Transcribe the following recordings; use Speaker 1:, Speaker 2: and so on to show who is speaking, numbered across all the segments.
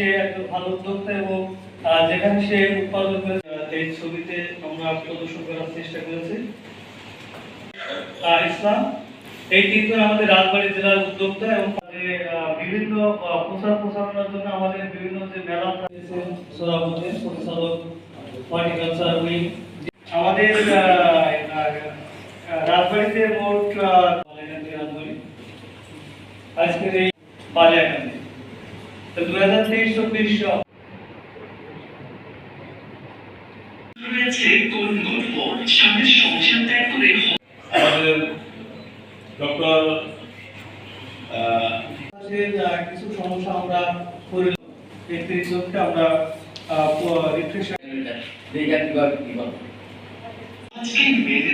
Speaker 1: সে একজন ভালো উদ্যোক্তা এবং যেখানে সে উৎপাদন এই ছবিতে আমরা প্রদর্শন করার চেষ্টা করেছি। ইসলাম, এই তিনজন আমাদের রাজবাড়ী জেলার উদ্যোক্তা এবং বিভিন্ন প্রচার প্রচারণার জন্য আমাদের বিভিন্ন যে মেলা থাকছে পরিচালক হর্টিকালচার উইং আমাদের রাজবাড়িতে মোট রাজবাড়ি, আজকের এই বালিয়াকান্দি তো দু হাজার তেইশ চব্বিশ
Speaker 2: আমাদের ডক্টর
Speaker 1: কিছু সমস্যা আমরা করে একত্রিশ জনকে আমরা রিফ্রেশ
Speaker 3: আজকে মেনে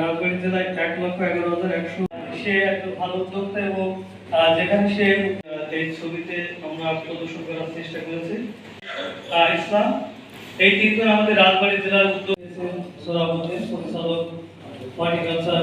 Speaker 1: রাজবাড়ী জেলায় এক লক্ষ এগারো হাজার একশো। ভালো উদ্যোক্তা এবং যেখানে সে এই ছবিতে আমরা প্রদর্শন করার চেষ্টা করেছি। ইসলাম এই তিনজন আমাদের রাজবাড়ি জেলার উদ্যোগ পরিচালক হর্টিকালচার